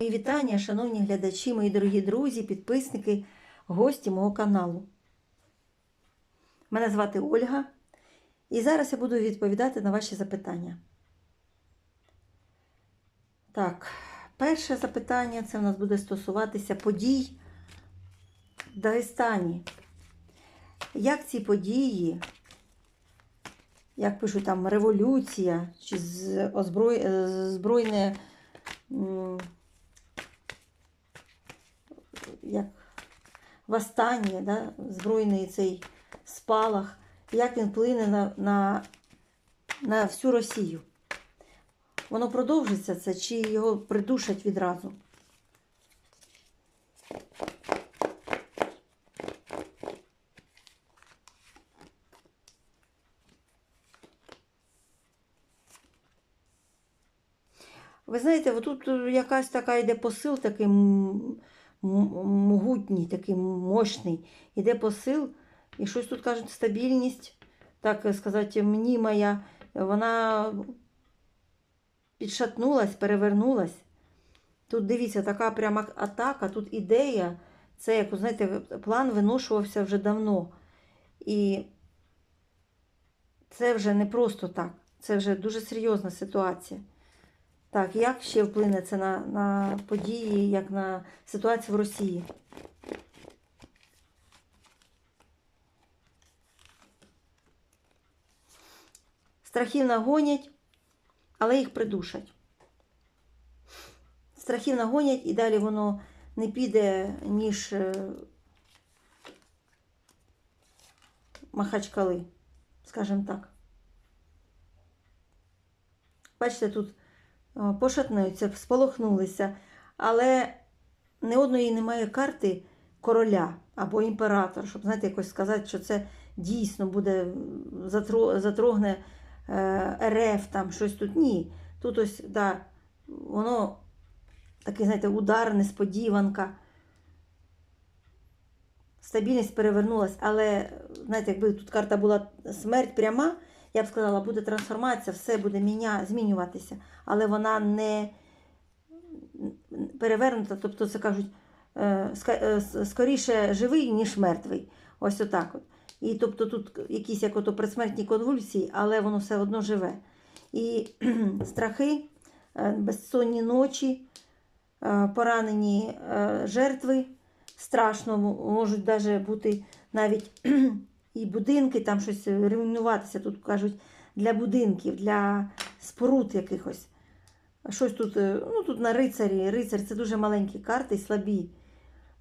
Мої вітання, шановні глядачі, мої дорогі друзі, підписники, гості мого каналу. Мене звати Ольга, і зараз я буду відповідати на ваші запитання. Так, перше запитання це у нас буде стосуватися подій в Дагестані. Як ці події, як пишуть там революція чи е, збройне. Як восстання, да, збройний цей спалах, як він вплине на, на, на всю Росію. Воно продовжиться це, чи його придушать відразу? Ви знаєте, отут якась така йде посил, такий могутній, такий мощний. Іде посил, і щось тут кажуть, стабільність, так сказати, мнімая, вона підшатнулась, перевернулась. Тут дивіться, така пряма атака, тут ідея. Це, як, знаєте, план виношувався вже давно. І це вже не просто так. Це вже дуже серйозна ситуація. Так, як ще вплине це на, на події, як на ситуацію в Росії? Страхів нагонять, але їх придушать. Страхів нагонять і далі воно не піде, ніж е, Махачкали, скажімо так. Бачите, тут пошатнуються, сполохнулися, але ні одної немає карти короля або імператора, щоб знаєте, якось сказати, що це дійсно буде затрогне е, РФ, там щось тут. Ні. Тут ось, да, воно такий, знаєте, удар, несподіванка. Стабільність перевернулась, але, знаєте, якби тут карта була смерть пряма, я б сказала, буде трансформація, все буде міня, змінюватися. Але вона не перевернута, тобто це кажуть, е, е, скоріше живий, ніж мертвий. Ось отак от. І тобто тут якісь як ото предсмертні конвульсії, але воно все одно живе. І страхи, е, безсонні ночі, поранені жертви. Страшно можуть навіть бути навіть і будинки, там щось руйнуватися. Тут кажуть для будинків, для споруд якихось. Щось тут, е, ну тут на рицарі. Рицар це дуже маленькі карти і слабі.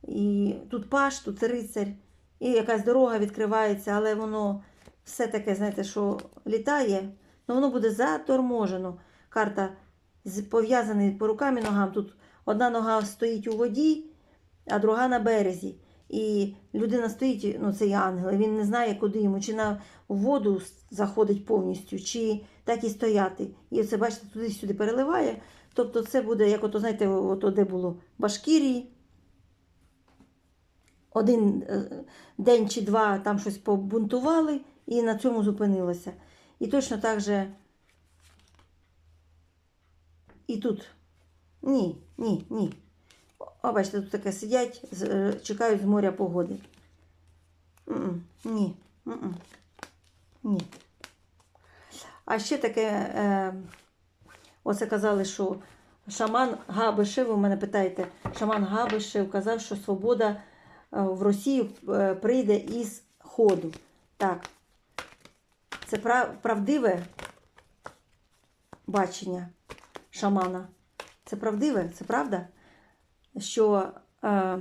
І тут паш, тут рицар, і якась дорога відкривається, але воно все таке, знаєте, що літає, ну воно буде заторможено. Карта пов'язана по рукам і ногам. Тут одна нога стоїть у воді, а друга на березі. І людина стоїть, ну цей ангел, він не знає, куди йому, чи на воду заходить повністю, чи так і стояти. І це, бачите, туди-сюди переливає. Тобто це буде, як ото, знаєте, ото де було Башкірії. Один е, день чи два там щось побунтували і на цьому зупинилося. І точно так же і тут. Ні, ні, ні. О, бачите, тут таке сидять, е, чекають з моря погоди. Ні. Ні. А ще таке, е, оце казали, що шаман Габишев, ви мене питаєте, шаман Габишев казав, що свобода е, в Росію е, прийде із ходу. Так. Це правдиве бачення шамана. Це правдиве, це правда? Що е,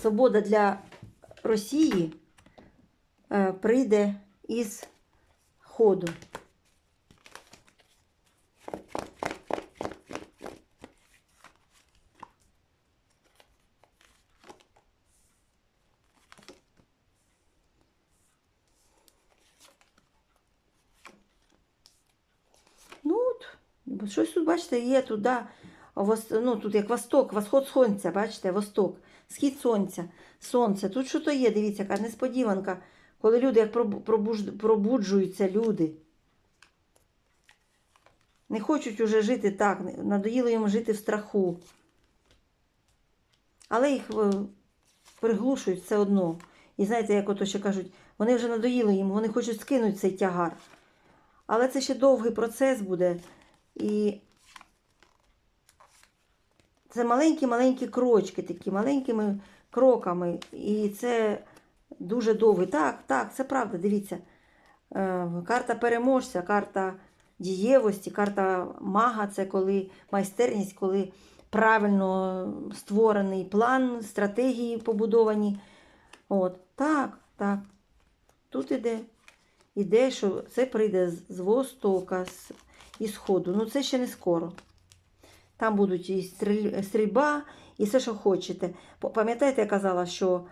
свобода для Росії е, прийде із ходу. Ну, щось тут, бачите, є туди, ну, тут як восток, восход сонця, бачите, восток, схід сонця, сонце. Тут що то є, дивіться, яка несподіванка, коли люди як пробуджуються люди. Не хочуть уже жити так, надоїло їм жити в страху. але їх е, приглушують все одно. І знаєте, як ото ще кажуть, вони вже надоїли їм, вони хочуть скинути цей тягар. Але це ще довгий процес буде. І це маленькі-маленькі крочки, такі маленькими кроками. І це дуже довгий. Так, так, це правда, дивіться. Е, Карта переможця, карта дієвості, карта мага це коли майстерність, коли правильно створений план, стратегії побудовані. От, так, так. Тут іде. Іде, що це прийде з, востока, з із сходу. Ну, це ще не скоро. Там будуть і стріль- стрільба, і все, що хочете. Пам'ятаєте, я казала, що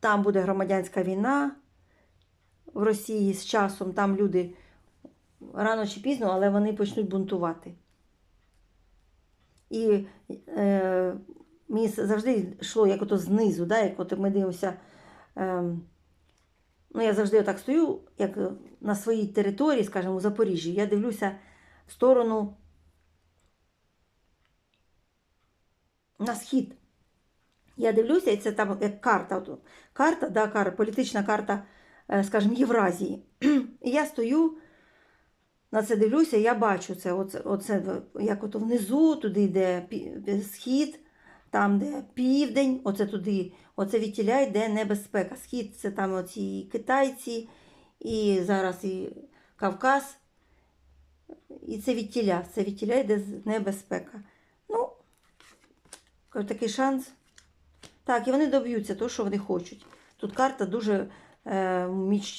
там буде громадянська війна в Росії з часом. Там люди рано чи пізно, але вони почнуть бунтувати. І е, мені завжди йшло як ото знизу, да, як от ми дивимося. Е, ну, я завжди отак стою, як на своїй території, скажімо, у Запоріжжі. Я дивлюся в сторону на схід. Я дивлюся, і це там як карта. Карта, да, карта, політична карта, е, скажімо, Євразії. І я стою, на це дивлюся, я бачу це, оце, оце як ото внизу, туди йде схід, там, де південь, оце туди, оце відтіля йде небезпека. Схід це там оці китайці, і зараз і Кавказ. І це відтіля, це відтіля йде небезпека. Ну, такий шанс. Так, і вони доб'ються того, що вони хочуть. Тут карта дуже е,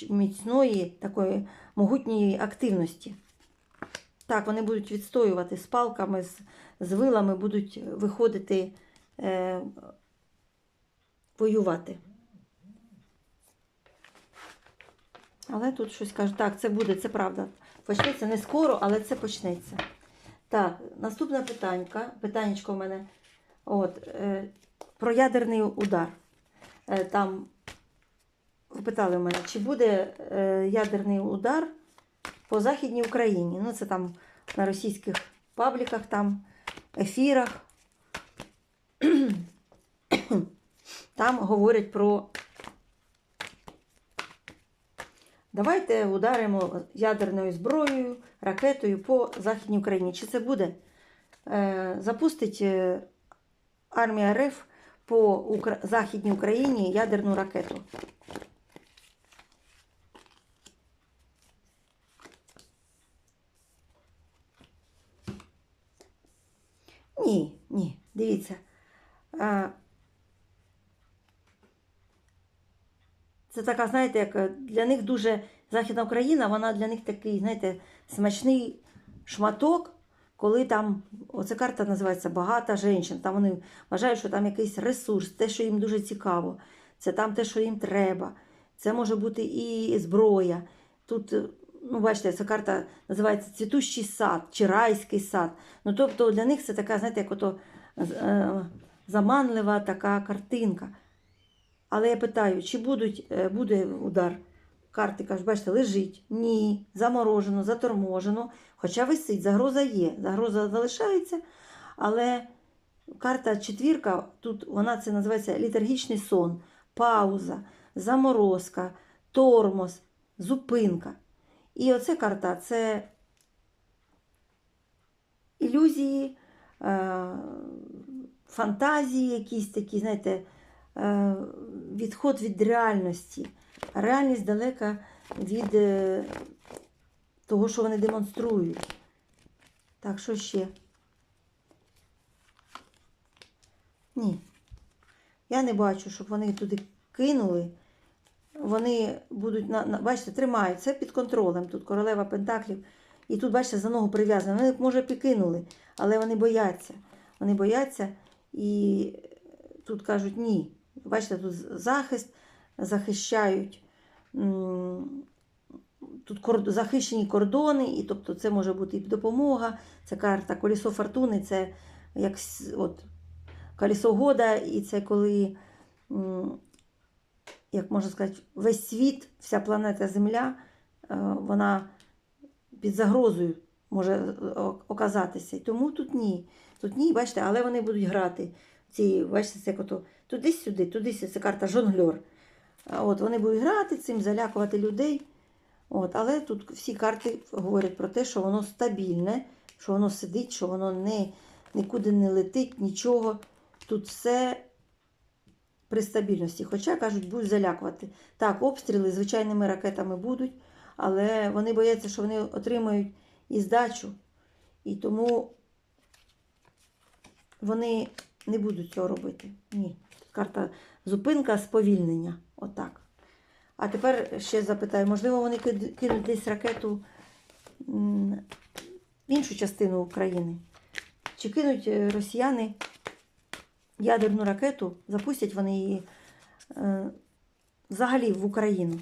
міцної, такої могутньої активності. Так, вони будуть відстоювати з палками, з, з вилами, будуть виходити е, воювати. Але тут щось кажуть, так, це буде, це правда. Почнеться не скоро, але це почнеться. Так, наступне питанька, питаннячко в мене. От, е, про ядерний удар. Е, там ви питали мене, чи буде е, ядерний удар по Західній Україні. Ну, це там на російських пабліках, там, ефірах. Там говорять про. Давайте ударимо ядерною зброєю, ракетою по Західній Україні. Чи це буде? Е, запустить е, армія РФ по Західній Україні ядерну ракету. Ні, ні, дивіться. Це така, знаєте, як е, для них дуже Західна Україна, вона для них такий, знаєте, смачний шматок, коли там, оця карта називається Багата жінка. Там вони вважають, що там якийсь ресурс, те, що їм дуже цікаво, це там те, що їм треба. Це може бути і зброя. Тут, е, ну, бачите, ця карта називається цвітущий сад чи райський сад. Ну, тобто для них це така, знаєте, як ото е, заманлива така картинка. Але я питаю, чи будуть, е, буде удар? Карти кажуть, бачите, лежить. Ні, заморожено, заторможено. Хоча висить, загроза є. Загроза залишається, але карта четвірка, тут вона це називається літаргічний сон, пауза, заморозка, тормоз, зупинка. І оце карта це ілюзії, е, фантазії, якісь такі, знаєте, відход від реальності. Реальність далека від е, того, що вони демонструють. Так, що ще? Ні. Я не бачу, щоб вони туди кинули. Вони будуть, на, на, бачите, тримають. Це під контролем. Тут королева Пентаклів. І тут, бачите, за ногу прив'язано. Вони, може, підкинули, але вони бояться. Вони бояться і тут кажуть ні. Бачите, тут захист, захищають. Тут захищені кордони, і тобто це може бути і допомога. Це карта колесо фортуни, це як от, колесо года, і це коли, як можна сказати, весь світ, вся планета Земля, е, вона під загрозою. може оказатися. І Тому тут ні. Тут ні, бачите, але вони будуть грати. Ці, бачите, це як ото туди-сюди, туди-сюди, це карта жонгльор. От, вони будуть грати цим, залякувати людей. От, але тут всі карти говорять про те, що воно стабільне, що воно сидить, що воно не, нікуди не летить, нічого. Тут все при стабільності. Хоча, кажуть, будуть залякувати. Так, обстріли звичайними ракетами будуть, але вони бояться, що вони отримають і здачу. І тому вони не будуть цього робити. Ні. Карта зупинка, сповільнення. Отак. А тепер ще запитаю, можливо, вони кинуть десь ракету в іншу частину України? Чи кинуть е, росіяни ядерну ракету, запустять вони її е, взагалі в Україну?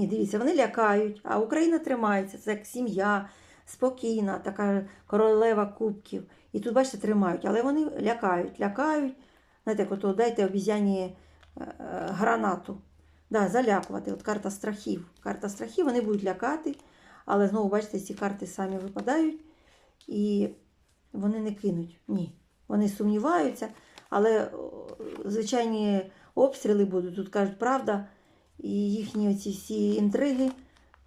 Ні, дивіться, вони лякають, а Україна тримається. Це як сім'я, спокійна, така королева кубків. І тут, бачите, тримають, але вони лякають, лякають. Знаєте, як ото дайте обізяні е, гранату. Да, залякувати. От карта страхів. Карта страхів, вони будуть лякати, але знову, бачите, ці карти самі випадають і вони не кинуть. Ні. Вони сумніваються, але звичайні обстріли будуть. Тут кажуть, правда, і їхні ці всі інтриги,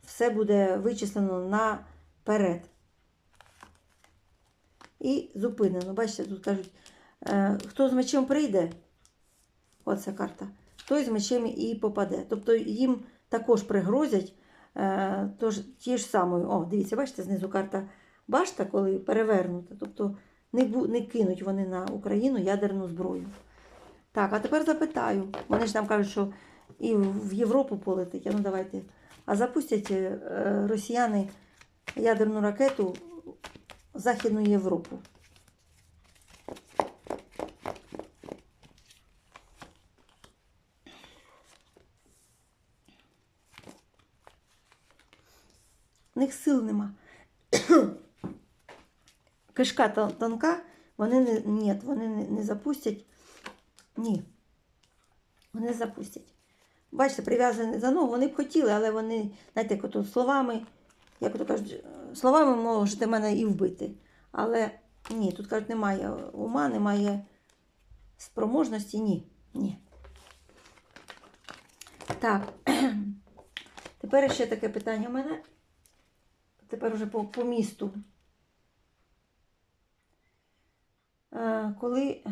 все буде вичислено наперед. І зупинено. Бачите, тут кажуть, е, хто з мечем прийде, оця карта, той з мечем і попаде. Тобто їм також пригрозять е, тож, ті ж самою. О, дивіться, бачите, знизу карта башта, коли перевернута. Тобто не, бу, не кинуть вони на Україну ядерну зброю. Так, а тепер запитаю. Вони ж там кажуть, що і в Європу полетить. Ну давайте. А запустять е, росіяни ядерну ракету в Західну Європу. В них сил нема. Кишка тонка, вони не, ні, вони не запустять. Ні. Вони запустять. Бачите, прив'язані за ногу, вони б хотіли, але вони, знаєте, як ото словами, як ото кажуть, словами можете мене і вбити. Але ні, тут кажуть, немає ума, немає спроможності, ні. Ні. Так. Тепер ще таке питання у мене. Тепер уже по, по місту. Е, Коли,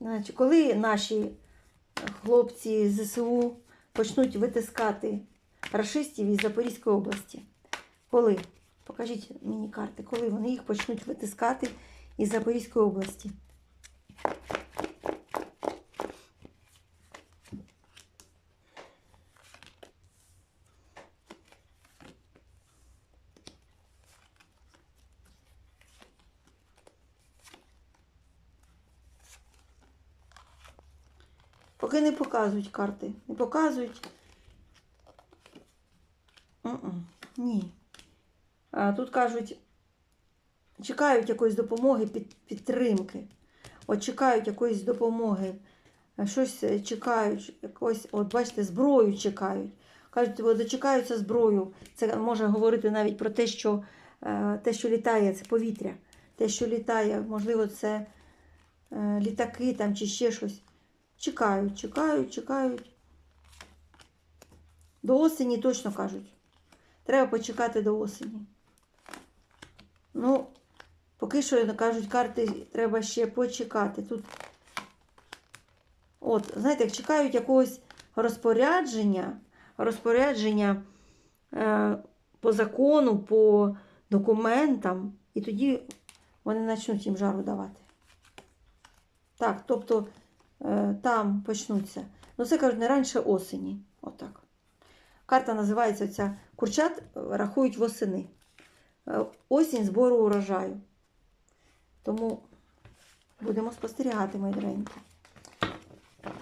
значить, коли наші хлопці ЗСУ почнуть витискати рашистів із Запорізької області? Коли? Покажіть мені карти, коли вони їх почнуть витискати із Запорізької області? Поки не показують карти. Не показують. Ні. А, тут кажуть, чекають якоїсь допомоги, під, підтримки. От чекають якоїсь допомоги. Щось е, чекають, якось, от бачите, зброю чекають. Кажуть, дочекаються зброю. Це може говорити навіть про те, що е, те, що літає, це повітря. Те, що літає, можливо, це е, літаки там чи ще щось. Чекають, чекають, чекають. До осені точно кажуть. Треба почекати до осені. Ну, поки що кажуть, карти треба ще почекати. Тут, от, знаєте, як чекають якогось розпорядження, розпорядження е, по закону, по документам, і тоді вони почнуть їм жару давати. Так, тобто там почнуться. Ну, це кажуть, не раніше осені. Отак. Карта називається ця Курчат е, рахують восени. Е, Осінь збору урожаю. Тому будемо спостерігати, мої доренькі.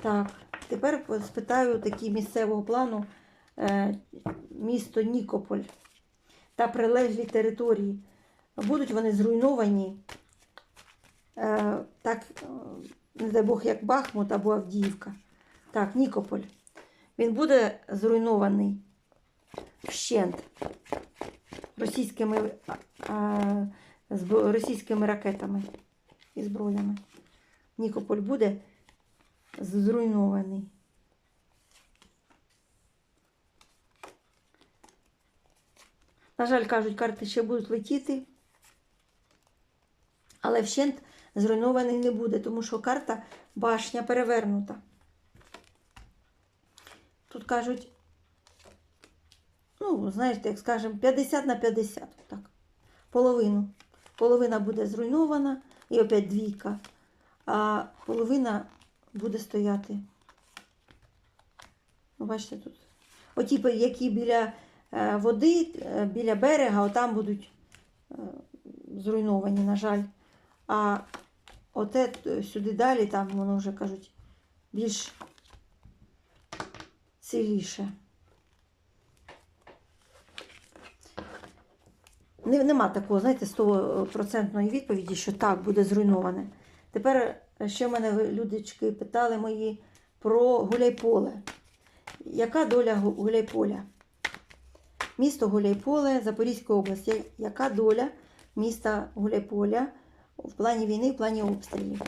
Так, тепер спитаю такі місцевого плану е, місто Нікополь та прилеглі території. Будуть вони зруйновані е, так, е, не дай Бог, як Бахмут або Авдіївка. Так, Нікополь. Він буде зруйнований вщент російськими, а, збро- російськими ракетами і зброями. Нікополь буде зруйнований. На жаль, кажуть, карти ще будуть летіти, але вщент зруйнований не буде, тому що карта башня перевернута. Тут кажуть, ну, знаєте, як скажемо, 50 на 50. Так. Половину. Половина буде зруйнована і опять двійка, а половина буде стояти. Ну, бачите, тут. Оті, які біля е, води, е, біля берега, отам будуть е, зруйновані, на жаль. А оте сюди далі, там воно вже кажуть, більш ціліше. Нема такого, знаєте, стопроцентної відповіді, що так буде зруйноване. Тепер е, ще в мене людочки питали мої про Гуляйполе. Яка доля Гуляйполя? Місто Гуляйполе, Запорізька область. Яка доля міста Гуляйполя в плані війни, в плані обстрілів?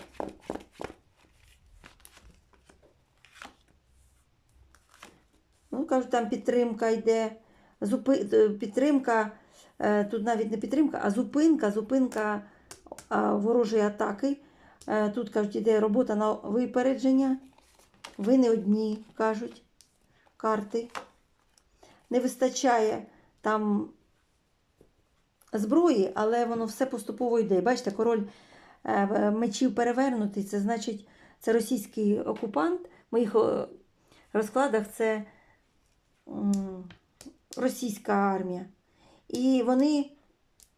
Ну, кажуть, там підтримка йде. Зупи... е, Підтримка, е, тут навіть не підтримка, а зупинка, зупинка ворожої атаки. Е, Тут кажуть, іде робота на випередження. Ви не одні, кажуть карти. Не вистачає там зброї, але воно все поступово йде. Бачите, король е, мечів перевернутий, це значить, це російський окупант. В моїх е, розкладах це російська армія. І вони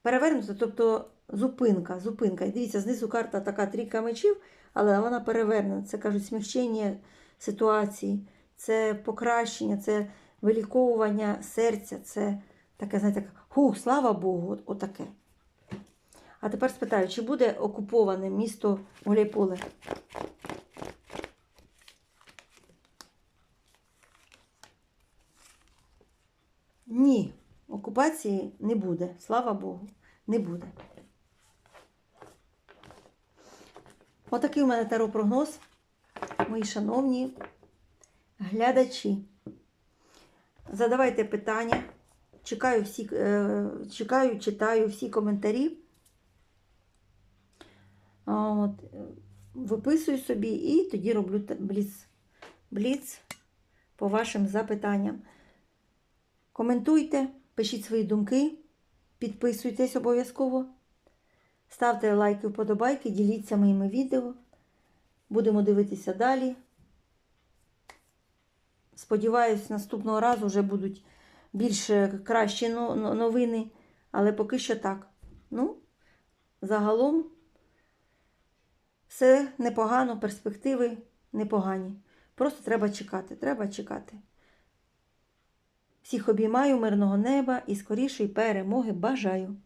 перевернуті, тобто зупинка, зупинка. І дивіться, знизу карта така трійка мечів, але вона перевернена. Це кажуть смягчення ситуації, це покращення, це виліковування серця, це таке, знаєте, хух, слава Богу, отаке. А тепер спитаю, чи буде окуповане місто Гуляйполе? Ні, окупації не буде. Слава Богу, не буде. Отакий у мене таро-прогноз, мої шановні глядачі. Задавайте питання. Чекаю, всі, е, чекаю, читаю всі коментарі. От, виписую собі і тоді роблю бліц, бліц по вашим запитанням. Коментуйте, пишіть свої думки, підписуйтесь обов'язково. Ставте лайки, вподобайки, діліться моїми відео. Будемо дивитися далі. Сподіваюсь, наступного разу вже будуть більш е, кращі но- но- новини, але поки що так. Ну, загалом все непогано, перспективи непогані. Просто треба чекати, треба чекати. Всіх обіймаю, мирного неба і скорішої перемоги бажаю.